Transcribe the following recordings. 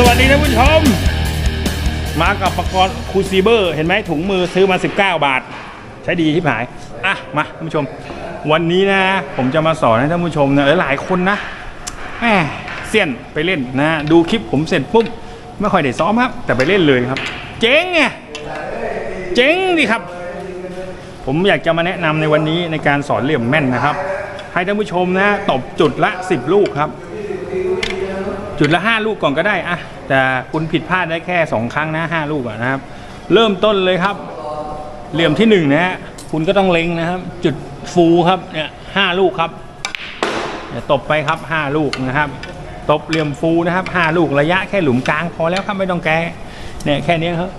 สวัสดีท่านผู้ชม มากับประกรณ์คูซีเบอร์ เห็นไหมถุงมือซื้อมา 19 บาท ใช้ดีที่หาย อะ มาท่านผู้ชม วันนี้นะ ผมจะมาสอนให้ท่านผู้ชมนะหลายๆคนนะแหมเสี้ยนไปเล่นนะ ดูคลิปผมเสร็จปุ๊บ ไม่ค่อยได้ซ้อมครับ แต่ไปเล่นเลยครับ เจ๊งไงเจ๊งดิครับ ผมอยากจะมาแนะนำในวันนี้ในการสอนเหลี่ยมแม่นนะครับ ให้ท่านผู้ชมนะตบจุดละ 10 ลูกครับ จุดละ 5 ลูกก่อนก็ได้อะแต่คุณผิดพลาดได้แค่ 2 ครั้งนะ 5 ลูกอะนะครับ เริ่มต้นเลยครับ เหลี่ยมที่ 1 นะฮะคุณก็ต้องเล็งนะครับ จุดฟูครับเนี่ยห้าลูกครับเนี่ยตบไปครับ 5 ลูกนะครับ ตบเหลี่ยมฟูนะครับ 5 ลูกระยะแค่หลุมกลางพอแล้วครับไม่ต้องแกเนี่ยแค่นี้ครับ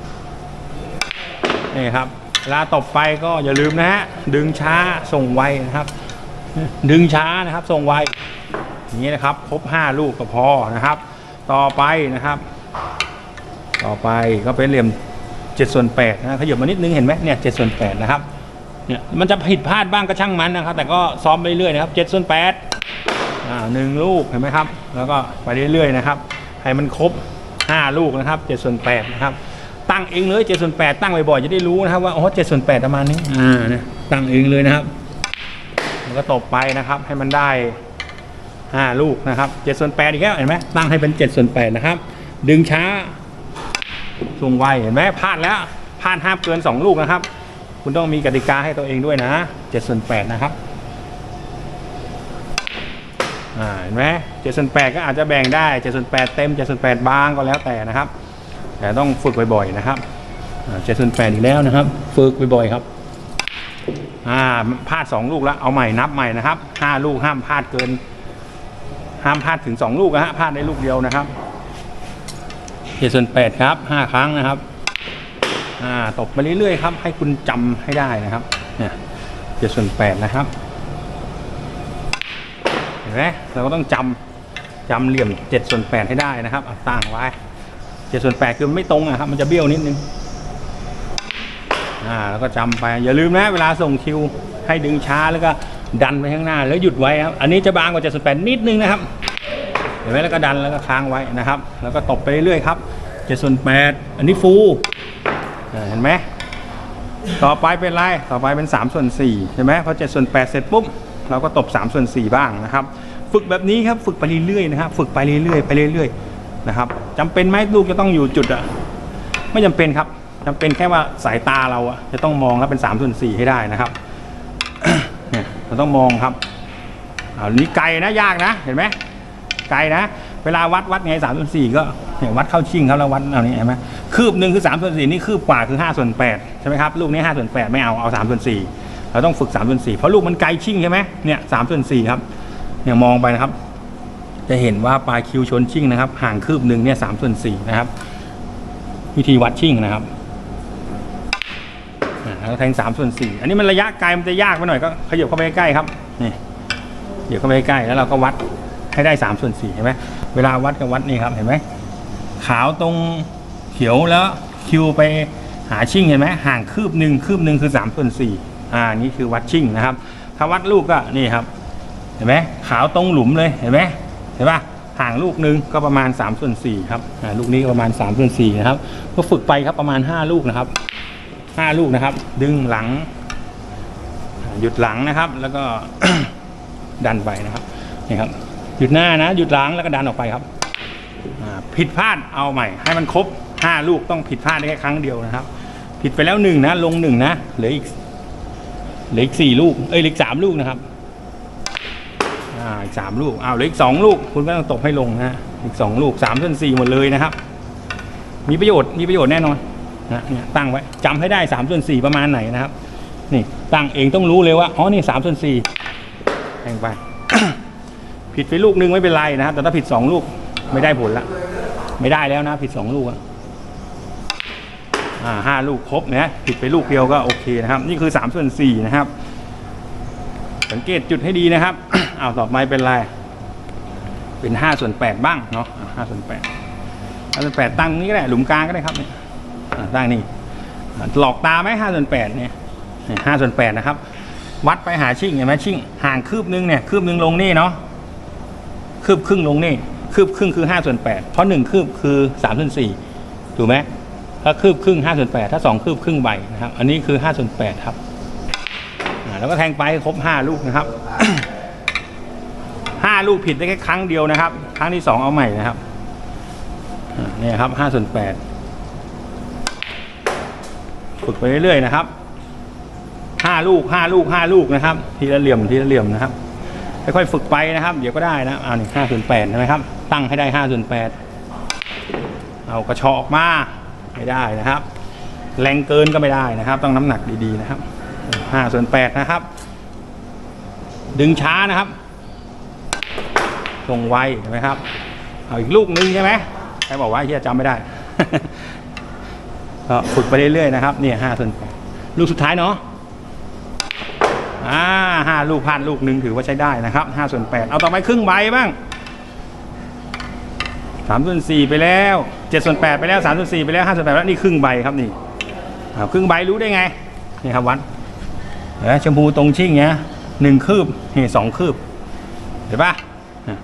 นี่ครับเวลาตบไปก็อย่าลืมนะฮะดึงช้าส่งไวนะครับ ดึงช้านะครับส่งไว อย่างนี้นะครับ ครบ 5 ลูกก็พอนะครับ ต่อไปนะครับ ต่อไปก็เป็นเหลี่ยม7ส่วน8นะขยับมานิดนึงเห็นไหมเนี่ย7ส่วน8นะครับเนี่ยมันจะผิดพลาดบ้างก็ช่างมันนะครับ แต่ก็ซ้อมไปเรื่อยนะครับ7ส่วน8อ่าหนึ่งลูกเห็นไหมครับ แล้วก็ไปเรื่อยๆนะครับให้มันครบ 5 ลูกนะครับ7ส่วน8นะครับตั้งเองเลย7ส่วน8ตั้งบ่อยๆจะได้รู้นะครับว่าอ๋อ7ส่วน8ประมาณนี้อ่าเนี่ยตั้งเองเลยนะครับ แล้วก็ตบไปนะครับให้มันได้ 5 ลูกนะครับ7ส่วน8อีกแล้วเห็นไหมตั้งให้เป็น7ส่วน8นะครับ ดึงช้าส่งไวเห็นไหมพลาดแล้วพลาดห้ามเกิน 2 ลูกนะครับ คุณต้องมีกติกาให้ตัวเองด้วยนะ7ส่วน8นะครับอ่าเห็นไหม7ส่วน8ก็อาจจะแบ่งได้7ส่วน8เต็ม7ส่วน8บางก็แล้วแต่นะครับ แต่ต้องฝึกบ่อยๆนะครับอ่า7ส่วน8อีกแล้วนะครับ ฝึกบ่อยๆครับอ่าพลาด2ลูกแล้วเอาใหม่นับใหม่นะครับ5ลูกห้ามพลาดเกิน ห้ามพลาดถึง 2 ลูกนะฮะพลาดได้ลูกเดียวนะครับเจ็ดส่วนแปดครับ 5 ครั้งนะครับอ่าตบไปเรื่อยๆครับ ให้คุณจำให้ได้นะครับเนี่ยเจ็ดส่วนแปดนะครับเห็นไหมเราก็ต้องจำจำเหลี่ยมเจ็ดส่วนแปดให้ได้นะครับตั้งไว้เจ็ดส่วนแปดคือไม่ตรงอะครับ มันจะเบี้ยวนิดนึงอ่าแล้วก็จำไปอย่าลืมนะ เวลาส่งคิวให้ดึงช้าแล้วก็ ดันไปข้างหน้าแล้วหยุดไว้ครับ อันนี้จะบางกว่า7 8นิดนึงนะครับ เห็นไหมแล้วก็ดันแล้วก็ค้างไว้นะครับ แล้วก็ตบไปเรื่อยๆครับ7 8อันนี้ฟูเห็นไหมต่อไปเป็นไร ต่อไปเป็น3ส่วน4ใช่ไหมพอ7ส่วน8เสร็จปุ๊บ เราก็ตบ3ส่วน4บ้างนะครับ ฝึกแบบนี้ครับ ฝึกไปเรื่อยๆนะครับ ฝึกไปเรื่อยๆ ไปเรื่อยๆ นะครับจำเป็นไหมลูกจะต้องอยู่จุดอะไม่จำเป็นครับจำเป็นแค่ว่าสายตาเราอะจะต้องมองแล้วเป็น3ส่วน4ให้ได้นะครับ เนี่ยเราต้องมองครับอันนี้ไกลนะยากนะ เห็นไหมไกลนะ เวลาวัดวัดไงสามส่วนสี่ก็เนี่ยวัดเข้าชิงครับแล้ววัดเอานี้เห็นไหมคืบหนึ่งคือสามส่วนสี่นี่คืบกว่าคือห้าส่วนแปดใช่ไหมครับลูกนี้ห้าส่วนแปดไม่เอาเอาสามส่วนสี่เราต้องฝึกสามส่วนสี่เพราะลูกมันไกลชิงใช่ไหมเนี่ยสามส่วนสี่ครับเนี่ยมองไปนะครับ จะเห็นว่าปลายคิวชนชิงนะครับ ห่างคืบหนึ่งเนี่ยสามส่วนสี่นะครับ วิธีวัดชิงนะครับ แล้วแทงสามส่วนสี่อันนี้มันระยะไกลมันจะยากไปหน่อยก็ขยับเข้าไปใกล้ครับนี่ขยับเข้าไปใกล้แล้วเราก็วัดให้ได้สามส่วนสี่เห็นไหมเวลาวัดก็วัดนี่ครับเห็นไหมขาวตรงเขียวแล้วคิวไปหาชิ่งเห็นไหมห่างคืบหนึ่งคืบหนึ่งคือสามส่วนสี่อ่านี่คือวัดชิ่งนะครับ ถ้าวัดลูกก็นี่ครับ เห็นไหมขาวตรงหลุมเลยเห็นไหมเห็นปะห่างลูกหนึ่งก็ประมาณ3ส่วน4ครับลูกนี้ประมาณ3ส่วน4นะครับก็ฝึกไปครับประมาณ 5 ลูกนะครับ ห้าลูกนะครับ ดึงหลัง หยุดหลังนะครับ แล้วก็ดันไปนะครับนี่ครับ หยุดหน้านะ หยุดหลังแล้วก็ดันออกไปครับผิดพลาดเอาใหม่ ให้มันครบห้าลูกต้องผิดพลาดได้แค่ครั้งเดียวนะครับ ผิดไปแล้วหนึ่งนะลงหนึ่งนะเหลืออีกเหลืออีกสี่ลูกเอ้ยเหลืออีกสามลูกนะครับอ่าอีกสามลูกอ้าวเหลืออีกสองลูก คุณก็ต้องตบให้ลงนะอีกสองลูกสามส่วนสี่หมดเลยนะครับ มีประโยชน์มีประโยชน์แน่นอน นะเนี่ยตั้งไว้จำให้ได้3ส่วน4ประมาณไหนนะครับ นี่ตั้งเองต้องรู้เลยว่าอ๋อนี่3ส่วน4แทงไป ผิดไปลูกนึงไม่เป็นไรนะครับ แต่ถ้าผิด 2 ลูกไม่ได้ผลละไม่ได้แล้วนะ ผิด 2 ลูกอ่าห้าลูกครบนะผิดไปลูกเดียวก็โอเคนะครับ นี่คือ3ส่วน4นะครับ สังเกตจุดให้ดีนะครับอ้าวต่อไปเป็นไรเป็น5ส่วน8บ้างเนาะห้าส่วน8ห้าส่วนแปดตั้งตรงนี้ก็ได้หลุมกลางก็ได้ครับเนี่ย ตั้งนี่หลอกตาไหมห้าส่วนแปดเนี่ยห้าส่วนแปดนะครับ วัดไปหาชิ่งเห็นไหมชิ่งห่างคืบนึงเนี่ยคืบนึงลงนี่เนาะคืบครึ่งลงนี่คืบครึ่งคือห้าส่วนแปดเพราะหนึ่งคืบคือสามส่วนสี่ถูกไหมถ้าคืบครึ่งห้าส่วนแปดถ้าสองคืบครึ่งใบนะครับ อันนี้คือห้าส่วนแปดครับแล้วก็แทงไปครบห้าลูกนะครับห้าลูกผิดได้แค่ครั้งเดียวนะครับ ครั้งที่สองเอาใหม่นะครับนี่ครับห้าส่วนแปด ฝึกไปเรื่อยๆนะครับห้าลูกห้าลูกห้าลูกนะครับ ทีละเหลี่ยมทีละเหลี่ยมนะครับค่อยๆฝึกไปนะครับ เดี๋ยวก็ได้นะอ่านี่ห้าส่วนแปดใช่ไหมครับ ตั้งให้ได้ห้าส่วนแปดเอากระชอกอกมาไม่ได้นะครับ แรงเกินก็ไม่ได้นะครับ ต้องน้ำหนักดีๆนะครับห้าส่วนแปดนะครับ ดึงช้านะครับตรงไวใช่ไหมครับ เอาอีกลูกนึงใช่ไหมใครบอกว่าเฮียจำไม่ได้ ก็ฝึกไปเรื่อยๆนะครับเนี่ยห้าส่วนแปดลูกสุดท้ายเนาะอ่าห้าลูกพลาดลูกหนึ่งถือว่าใช้ได้นะครับห้าส่วนแปดเอาต่อไปครึ่งใบบ้างสามส่วนสี่ไปแล้วเจ็ดส่วนแปดไปแล้วสามส่วนสี่ไปแล้วห้าส่วนแปดแล้วนี่ครึ่งใบครับนี่ครึ่งใบรู้ได้ไงนี่ครับวัดเห็นไหมชมพูตรงชิ่งเนี้ยหนึ่งคืบนี่สองคืบเห็นปะอะ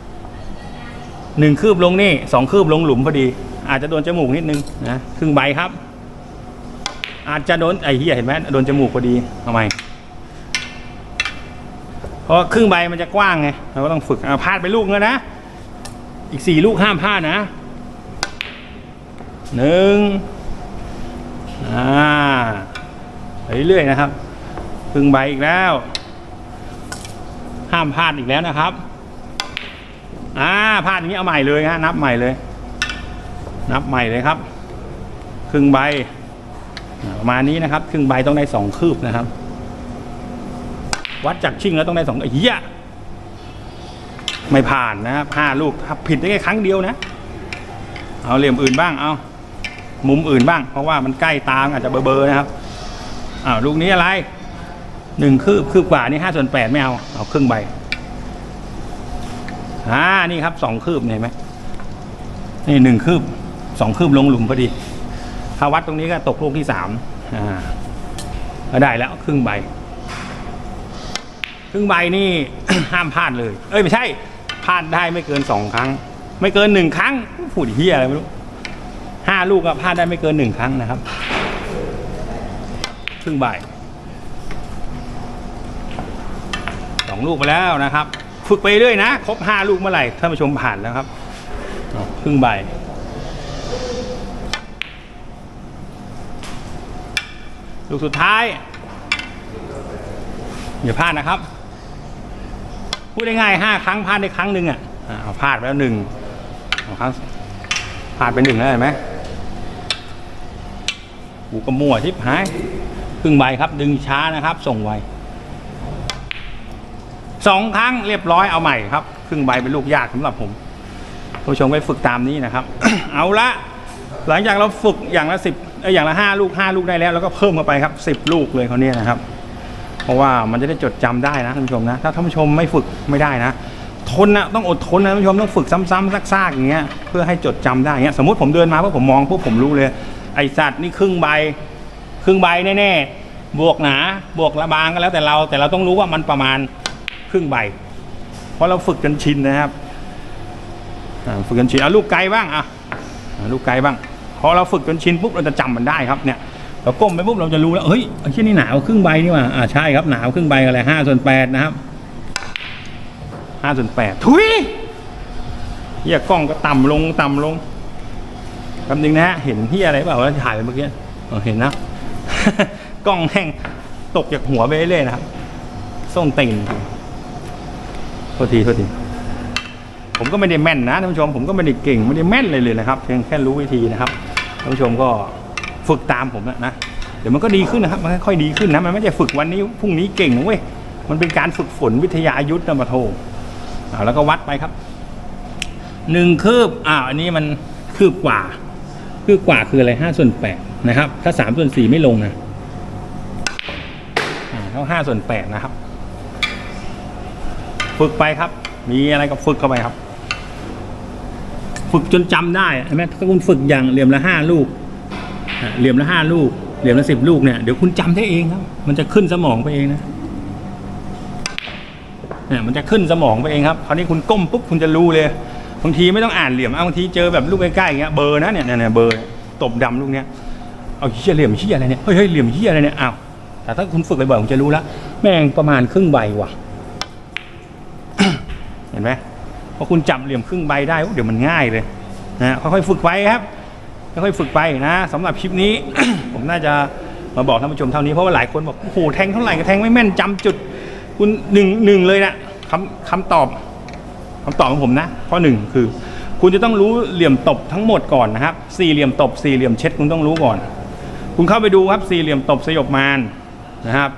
หนึ่งคืบลงนี่สองคืบลงหลุมพอดี อาจจะโดนจมูกนิดนึงนะครึ่งใบครับ อาจจะโดนไอ้เหี้ยเห็นไหมโดนจมูกพอดีทำไมเพราะครึ่งใบมันจะกว้างไงเราก็ต้องฝึกเอาพลาดไปลูกแล้วนะ อีกสี่ลูกห้ามพลาดนะหนึ่งอ่าไปเรื่อยๆนะครับครึ่งใบอีกแล้ว ห้ามพลาดอีกแล้วนะครับอ่าพลาดอย่างนี้เอาใหม่เลยฮะนับใหม่เลย นับใหม่เลยครับ ครึ่งใบ ประมาณนี้นะครับ ครึ่งใบต้องได้สองคืบนะครับ วัดจากชิ่งแล้วต้องได้สองไอ้เหี้ยไม่ผ่านนะครับห้าลูกถ้าผิดได้แค่ครั้งเดียวนะ เอาเหลี่ยมอื่นบ้างเอามุมอื่นบ้าง เพราะว่ามันใกล้ตามอาจจะเบลอๆนะครับอ้าวลูกนี้อะไรหนึ่งคืบคืบกว่านี่ห้าส่วนแปดไม่เอาเอาครึ่งใบอ่านี่ครับสองคืบเห็นไหมนี่หนึ่งคืบสองคืบลงหลุมพอดี ถ้าวัดตรงนี้ก็ตกลูกที่สามอ่าก็ได้แล้วครึ่งใบ ครึ่งใบนี่ ห้ามพลาดเลย เอ้ยไม่ใช่พลาดได้ไม่เกินสองครั้ง ไม่เกินหนึ่งครั้งพูดเฮียอะไรไม่รู้ห้าลูกก็พลาดได้ไม่เกินหนึ่งครั้งนะครับ ครึ่งใบสองลูกไปแล้วนะครับ ฝึกไปเรื่อยนะ ครบห้าลูกเมื่อไหร่ท่านผู้ชมผ่านแล้วครับ ครึ่งใบ ลูกสุดท้าย อย่าพลาดนะครับ พูดง่ายๆห้าครั้งพลาดได้ครั้งหนึ่งอะเอาพลาดไปแล้วหนึ่งครั้งพลาดไปหนึ่งแล้วเห็นไหมกูกระมั่วทิพหายครึ่งใบครับ ดึงช้านะครับ ส่งไวสองครั้งเรียบร้อยเอาใหม่ครับ ครึ่งใบเป็นลูกยากสำหรับผมผู้ชมไปฝึกตามนี้นะครับ เอาละหลังจากเราฝึกอย่างละสิบ อ้ยอย่างละห้าลูกห้าลูกได้แล้วแล้วก็เพิ่มเข้าไปครับสิบลูกเลยเขาเนี้นะครับ เพราะว่ามันจะได้จดจำได้นะท่านผู้ชมนะ ถ้าท่านผู้ชมไม่ฝึกไม่ได้นะ ทนนะต้องอดทนนะท่านผู้ชมต้องฝึกซ้ำๆซากๆอย่างเงี้ยเพื่อให้จดจำได้เงี้ยสมมติผมเดินมาเพวกผมมองพวกผมรู้เลย ไอสัตว์นี่ครึ่งใบ ครึ่งใบแน่ๆบวกหนาบวกระบางก็แล้วแต่เรา แต่เราต้องรู้ว่ามันประมาณครึ่งใบ เพราะเราฝึกจนชินนะครับฝึกจนชินเอาลูกไกลบ้างอะอ่าลูกไกลบ้าง อเราฝึกจนชินปุ๊บเราจะจำมันได้ครับเนี่ยเราก้มไปปุ๊บเราจะรู้แล้วเฮ้ยไอ้ที่นี่หนาวครึ่งใบนี่ว่าอ่าใช่ครับหนาวครึ่งใบอะไรห้าส่วนแปดนะครับห้าส่วนแปดทุยเฮียกล้องก็ต่ำลงต่ำลงคำนึงนะฮะเห็นที่อะไรเปล่าว่าถ่ายไปเมื่อกี้เห็นนะกล้องแห้งตกจากหัวไปเรื่อยๆนะครับส้นตีนโทษทีโทษทีผมก็ไม่ได้แม่นนะท่านผู้ชมผมก็ไม่ได้เก่งไม่ได้แม่นเลยเลยนะครับ เพียงแค่รู้วิธีนะครับ ท่านผู้ชมก็ฝึกตามผมนะนะเดี๋ยวมันก็ดีขึ้นนะครับ มันค่อยๆดีขึ้นนะ มันไม่ใช่ฝึกวันนี้พรุ่งนี้เก่งนะเว้ย มันเป็นการฝึกฝนวิทยายุทธ์นะมาโทอ่าแล้วก็วัดไปครับ หนึ่งคืบอ้าวอันนี้มันคืบกว่า คืบกว่าคืออะไรห้าส่วนแปดนะครับ ถ้าสามส่วนสี่ไม่ลงนะ อ่าเท่าห้าส่วนแปดนะครับ ฝึกไปครับ มีอะไรก็ฝึกเข้าไปครับ ฝึกจนจำได้เห็นไหมถ้าคุณฝึกอย่างเหลี่ยมละห้าลูกเหลี่ยมละห้าลูก เหลี่ยมละสิบลูกเนี่ยเดี๋ยวคุณจำได้เองครับ มันจะขึ้นสมองไปเองนะเนี่ยมันจะขึ้นสมองไปเองครับคราวนี้คุณก้มปุ๊บคุณจะรู้เลยบางทีไม่ต้องอ่านเหลี่ยมอะบางทีเจอแบบลูกใกล้ๆอย่างเงี้ยเบอร์นะเนี่ยเนี่ยเบอร์ตบดำลูกเนี้ยเอาเฮียเหลี่ยมเฮียอะไรเนี่ยเฮ้ยเหลี่ยมเฮียอะไรเนี่ยอ้าวแต่ถ้าคุณฝึกบ่อยๆคุณจะรู้แล้วแม่งประมาณครึ่งใบว่ะ เห็นไหม พอคุณจับเหลี่ยมครึ่งใบได้เดี๋ยวมันง่ายเลยนะค่อยๆฝึกไปครับค่อยๆฝึกไปนะสำหรับคลิปนี้ ผมน่าจะมาบอกท่านผู้ชมเท่านี้เพราะว่าหลายคนบอกโอ้โหแทงเท่าไหร่ก็แทงไม่แม่นจำจุด คุณหนึ่งหนึ่งเลยนะคำคำตอบคำตอบของผมนะข้อหนึ่งคือ คุณจะต้องรู้เหลี่ยมตบทั้งหมดก่อนนะครับสี่เหลี่ยมตบสี่เหลี่ยมเช็ดคุณต้องรู้ก่อน คุณเข้าไปดูครับสี่เหลี่ยมตบสยบมารนะครับ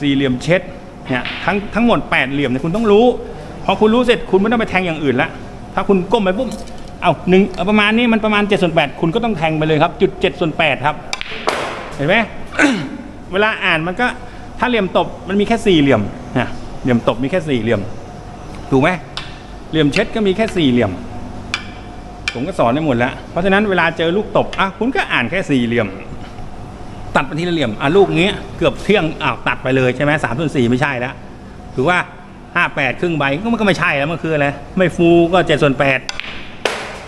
สี่เหลี่ยมเช็ดเนี่ยทั้งทั้งหมดแปดเหลี่ยมเนี่ยคุณต้องรู้ อคุณรู้เสร็จคุณไม่ต้องไปแทงอย่างอื่นละถ้าคุณก้มไปปุ๊บเอาหนึ่งประมาณนี้มันประมาณ7ส่วน8คุณก็ต้องแทงไปเลยครับจุด7ส่วน8ครับ เห็นไหมเวลาอ่านมันก็ถ้าเหลี่ยมตบมันมีแค่สี่เหลี่ยมนะเหลี่ยมตบมีแค่สี่เหลี่ยม ถูกไหมเหลี่ยมเช็ดก็มีแค่สี่เหลี่ยม ผมก็สอนได้หมดแล้ว เพราะฉะนั้นเวลาเจอลูกตบอะคุณก็อ่านแค่สี่เหลี่ยม ตัดไปทีละเหลี่ยมอะลูกงี้เกือบเที่ยงอ้าวตัดไปเลยใช่ไหมสามส่วนสี่ไม่ใช่แล้วถือว่า ห้าแปดครึ่งใบก็มันก็ไม่ใช่แล้วมันคืออะไรไม่ฟูก็เจ็ดส่วนแปด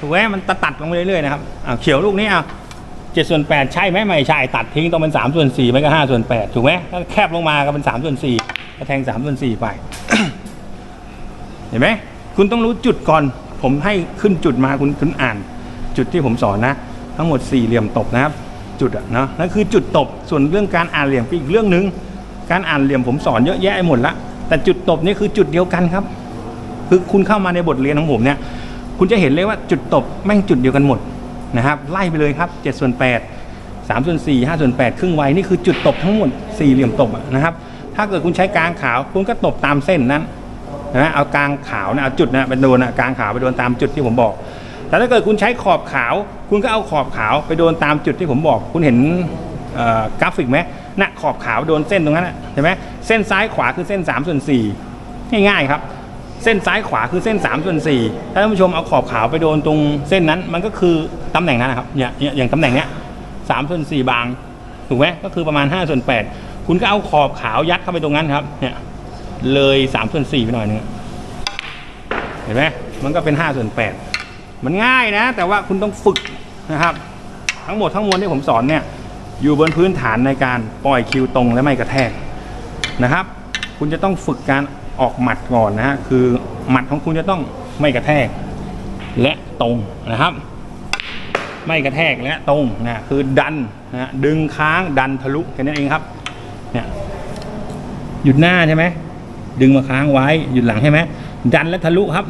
ถูกไหมมันตัดตัดลงไปเรื่อยๆนะครับอ่าเขียวลูกนี้อะเจ็ดส่วนแปดใช่ไหมไม่ใช่ตัดทิ้งต้องเป็นสามส่วนสี่ไม่ก็ห้าส่วนแปดถูกไหมถ้าแคบลงมาก็เป็นสามส่วนสี่ก็แทงสามส่วนสี่ไป เห็นไหมคุณต้องรู้จุดก่อน ผมให้ขึ้นจุดมาคุณคุณอ่าน จุดที่ผมสอนนะ ทั้งหมดสี่เหลี่ยมตบนะครับ จุดอะเนาะนั่นคือจุดตบส่วนเรื่องการอ่านเหลี่ยมเป็นอีกเรื่องหนึ่งการอ่านเหลี่ยมผมสอนเยอะแยะหมดละ แต่จุดตบนี่คือจุดเดียวกันครับ คือคุณเข้ามาในบทเรียนของผมเนี่ย คุณจะเห็นเลยว่าจุดตบแม่งจุดเดียวกันหมดนะครับ ไล่ไปเลยครับ7ส่วน8 3ส่วน4 5ส่วน8ครึ่งวัยนี่คือจุดตบทั้งหมดสี่เหลี่ยมตบนะครับ ถ้าเกิดคุณใช้กลางขาว คุณก็ตบตามเส้นนั้นนะเอากลางขาวนะเอาจุดนะไปโดนนะกลางขาวไปโดนตามจุดที่ผมบอก แต่ถ้าเกิดคุณใช้ขอบขาว คุณก็เอาขอบขาวไปโดนตามจุดที่ผมบอก คุณเห็นกราฟิกไหม นะขอบขาวโดนเส้นตรงนั้นนะเห็นไหมเส้นซ้ายขวาคือเส้น3ส่วน4ง่ายๆครับ เส้นซ้ายขวาคือเส้น3ส่วน4ถ้าท่านผู้ชมเอาขอบขาวไปโดนตรงเส้นนั้น มันก็คือตำแหน่งนั้นนะครับเนี่ยเนี่ยอย่างตำแหน่งเนี้ย3ส่วน4บางถูกไหมก็คือประมาณ5ส่วน8คุณก็เอาขอบขาวยัดเข้าไปตรงนั้นครับเนี่ยเลย3ส่วน4ไปหน่อยนึงเห็นไหมมันก็เป็น5ส่วน8มันง่ายนะ แต่ว่าคุณต้องฝึกนะครับ ทั้งหมดทั้งมวลที่ผมสอนเนี่ย อยู่บนพื้นฐานในการปล่อยคิวตรงและไม่กระแทกนะครับ คุณจะต้องฝึกการออกหมัดก่อนนะฮะคือหมัดของคุณจะต้องไม่กระแทก และตรงนะครับ ไม่กระแทกและตรงนะคือดันนะฮะดึงค้างดันทะลุแค่นั้นเองครับเนี่ยหยุดหน้าใช่ไหมดึงมาค้างไว้หยุดหลังใช่ไหมดันและทะลุครับ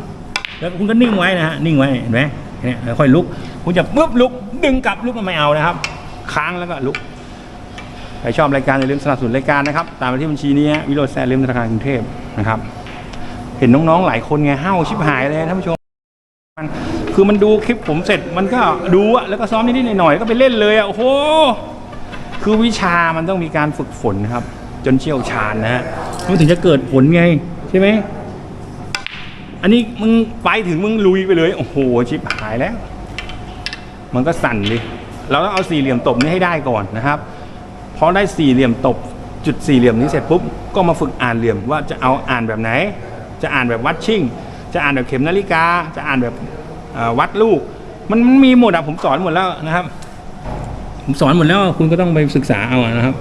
แล้วคุณก็นิ่งไว้นะฮะนิ่งไว้เห็นไหมเนี่ยค่อยลุก คุณจะปุ๊บลุกดึงกลับลุกก็ไม่เอานะครับ ค้างแล้วก็ลุกใครชอบรายการอย่าลืมสนับสนุนรายการนะครับ ตามไปที่บัญชีนี้วิโรจน์แซ่ลืมธนาคารกรุงเทพนะครับ เห็นน้องๆหลายคนไงห้าวชิบหายเลยท่านผู้ชมคือมันดูคลิปผมเสร็จมันก็ดูอะแล้วก็ซ้อมนิดๆหน่อยๆก็ไปเล่นเลยอะโอ้โหคือวิชามันต้องมีการฝึกฝนครับ จนเชี่ยวชาญนะฮะมันถึงจะเกิดผลไงใช่ไหมอันนี้มึงไปถึงมึงลุยไปเลย โอ้โหชิบหายแล้ว มันก็สั่นดิ เราต้องเอาสี่เหลี่ยมตบนี้ให้ได้ก่อนนะครับพอได้สี่เหลี่ยมตบจุดสี่เหลี่ยมนี้เสร็จปุ๊บก็มาฝึกอ่านเหลี่ยมว่าจะเอาอ่านแบบไหน จะอ่านแบบวัดชิ่ง จะอ่านแบบเข็มนาฬิกา จะอ่านแบบวัดลูก มันมีหมดอะผมสอนหมดแล้วนะครับ ผมสอนหมดแล้วคุณก็ต้องไปศึกษาเอานะครับ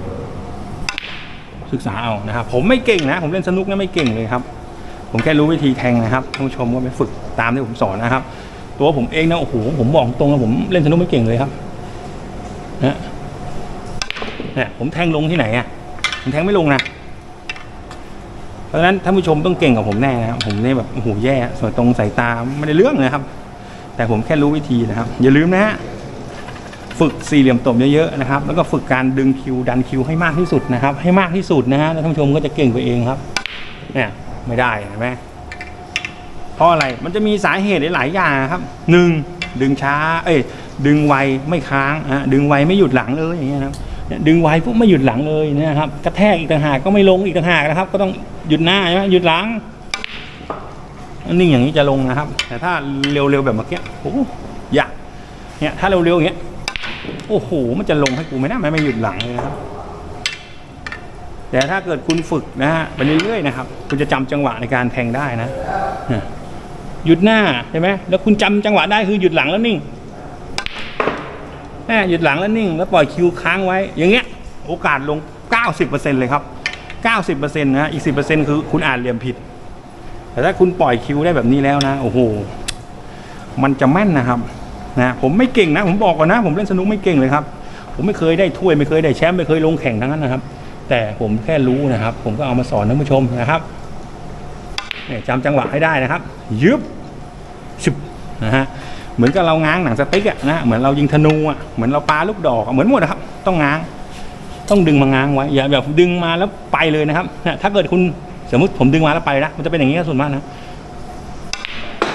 ศึกษาเอานะครับ ผมไม่เก่งนะ ผมเล่นสนุกนะไม่เก่งเลยครับ ผมแค่รู้วิธีแทงนะครับท่านผู้ชมก็ไปฝึกตามที่ผมสอนนะครับ ตัวผมเองนะโอ้โหผมบอกตรงนะผมเล่นสนุกไม่เก่งเลยครับ นะเนี่ยผมแทงลงที่ไหนอะ ผมแทงไม่ลงนะ เพราะฉะนั้นท่านผู้ชมต้องเก่งกับผมแน่นะครับผมเนี่ยแบบโอ้โหแย่ ส่วนตรงสายตาไม่ได้เรื่องเลยครับ แต่ผมแค่รู้วิธีนะครับ อย่าลืมนะฮะฝึกสี่เหลี่ยมตบเยอะๆนะครับ แล้วก็ฝึกการดึงคิวดันคิวให้มากที่สุดนะครับ ให้มากที่สุดนะฮะแล้วท่านผู้ชมก็จะเก่งไปเองครับ เนี่ยไม่ได้เห็นไหมเพราะอะไรมันจะมีสาเหตุหลายๆอย่างครับหนึ่งดึงช้า เอ้ย ดึงไวไม่ค้างฮะดึงไวไม่หยุดหลังเลยอย่างเงี้ยนะครับดึงไวปุ๊บไม่หยุดหลังเลยนะครับกระแทกอีกต่างหากก็ไม่ลงอีกต่างหากนะครับ ก็ต้องหยุดหน้าใช่ไหมหยุดหลังนิ่งอย่างนี้จะลงนะครับ แต่ถ้าเร็วๆแบบเมื่อกี้โอ้ยากเนี่ยถ้าเร็วๆอย่างเงี้ยโอ้โหมันจะลงให้กูไหมนะมันไม่หยุดหลังเลยนะครับ แต่ถ้าเกิดคุณฝึกนะฮะไปเรื่อยๆนะครับ คุณจะจำจังหวะในการแทงได้นะหยุดหน้าใช่ไหมแล้วคุณจำจังหวะได้คือหยุดหลังแล้วนิ่ง หยุดหลังแล้วนิ่ง แล้วปล่อยคิวค้างไว้ อย่างเงี้ย โอกาสลง 90%เลยครับ 90%นะอีก 10%คือคุณอ่านเหลี่ยมผิด แต่ถ้าคุณปล่อยคิวได้แบบนี้แล้วนะ โอ้โห มันจะแม่นนะครับนะผมไม่เก่งนะ ผมบอกก่อนนะ ผมเล่นสนุกไม่เก่งเลยครับ ผมไม่เคยได้ถ้วยไม่เคยได้แชมป์ไม่เคยลงแข่งทั้งนั้นนะครับ แต่ผมแค่รู้นะครับ ผมก็เอามาสอนท่านผู้ชมนะครับเนี่ยจำจังหวะให้ได้นะครับ ยึบชุบนะฮะ เหมือนกับเราง้างหนังสติ๊กอะนะเหมือนเรายิงธนูอะเหมือนเราปาลูกดอกเหมือนหมดนะครับ ต้องง้าง ต้องดึงมาง้างไว้อย่าแบบดึงมาแล้วไปเลยนะครับนี่ยถ้าเกิดคุณสมมติผมดึงมาแล้วไปนะมันจะเป็นอย่างนี้ส่วนมากนะ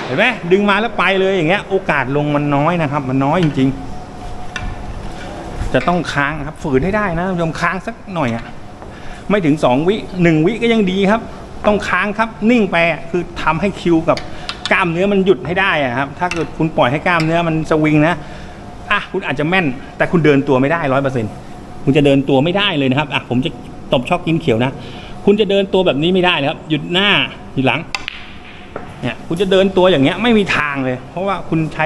เห็นไหมดึงมาแล้วไปเลยอย่างเงี้ย โอกาสลงมันน้อยนะครับ มันน้อยจริง ๆ จะต้องค้างครับฝืนให้ได้นะท่านผู้ชมค้างสักหน่อยอะไม่ถึงสองวิหนึ่งวิก็ยังดีครับ ต้องค้างครับนิ่งไปคือทำให้คิวกับ กล้ามเนื้อมันหยุดให้ได้อะครับ ถ้าเกิดคุณปล่อยให้กล้ามเนื้อมันสวิงนะอะคุณอาจจะแม่น แต่คุณเดินตัวไม่ได้ร้อยเปอร์เซ็นต์คุณจะเดินตัวไม่ได้เลยนะครับอะผมจะตบชอบกินเขียวนะ คุณจะเดินตัวแบบนี้ไม่ได้เลยครับ หยุดหน้าหยุดหลังเนี่ยคุณจะเดินตัวอย่างเงี้ยไม่มีทางเลย เพราะว่าคุณใช้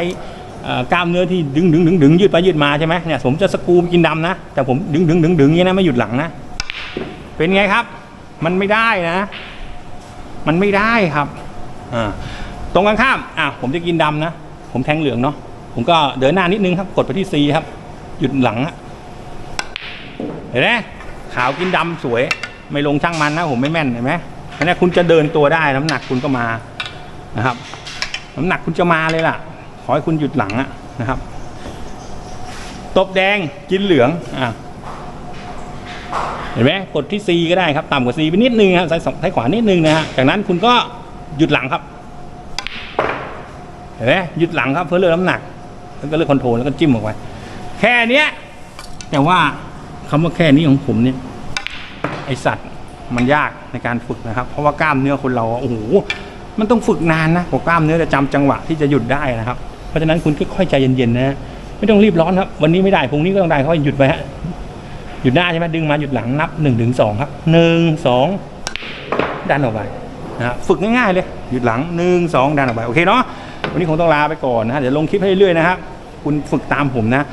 กล้ามเนื้อที่ดึงดึงดึงดึงยืดไปยืดมาใช่ไหมเนี่ยผมจะสกรูกินดำนะ แต่ผมดึงดึงดึงดึงอย่างเงี้ยนะไม่หยุดหลังนะ เป็นไงครับ มันไม่ได้นะ มันไม่ได้ครับอ่า ตรงกันข้ามอะผมจะกินดำนะ ผมแทงเหลืองเนาะผมก็เดินหน้านิดนึงครับกดไปที่ C ครับ หยุดหลังอะเห็นไหมขาวกินดำสวย ไม่ลงช่างมันนะ ผมไม่แม่นเห็นไหมอันนี้คุณจะเดินตัวได้น้ำหนักคุณก็มานะครับ น้ำหนักคุณจะมาเลยล่ะ ขอให้คุณหยุดหลังอะนะครับ ตบแดงกินเหลืองอะเห็นไหมกดที่ C ก็ได้ครับ ต่ำกว่า C ไปนิดนึงครับซ้ายสองซ้ายขวานิดนึงนะฮะจากนั้นคุณก็หยุดหลังครับ เห็นไหมหยุดหลังครับเพื่อเลือกน้ำหนัก แล้วก็เลือกคอนโทรลแล้วก็จิ้มออกไปแค่เนี้ยแต่ว่าคำว่าแค่นี้ของผมเนี่ยไอสัตว์มันยากในการฝึกนะครับ เพราะว่ากล้ามเนื้อคนเราโอ้โหมันต้องฝึกนานนะกว่ากล้ามเนื้อจะจำจังหวะที่จะหยุดได้นะครับ เพราะฉะนั้นคุณค่อยๆใจเย็นๆนะไม่ต้องรีบร้อนครับ วันนี้ไม่ได้พรุ่งนี้ก็ต้องได้เขาหยุดไปฮะหยุดหน้าใช่ไหมดึงมาหยุดหลังนับหนึ่งถึงสองครับหนึ่งสองดันออกไปนะฮะฝึกง่ายๆเลย หยุดหลังหนึ่งสองดันออกไปโอเคเนาะ วันนี้คงต้องลาไปก่อนนะฮะเดี๋ยวลงคลิปให้เรื่อยๆนะครับคุณฝึกตามผมนะ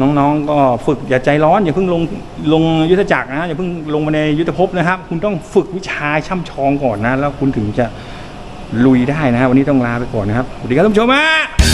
น้องๆ ก็ฝึกอย่าใจร้อนอย่าเพิ่งลงลงยุทธจักรนะอย่าเพิ่งลงมาในยุทธภพนะครับ คุณต้องฝึกวิชาช่ำชองก่อนนะ แล้วคุณถึงจะลุยได้นะครับวันนี้ต้องลาไปก่อนนะครับสวัสดีครับท่านผู้ชมฮะ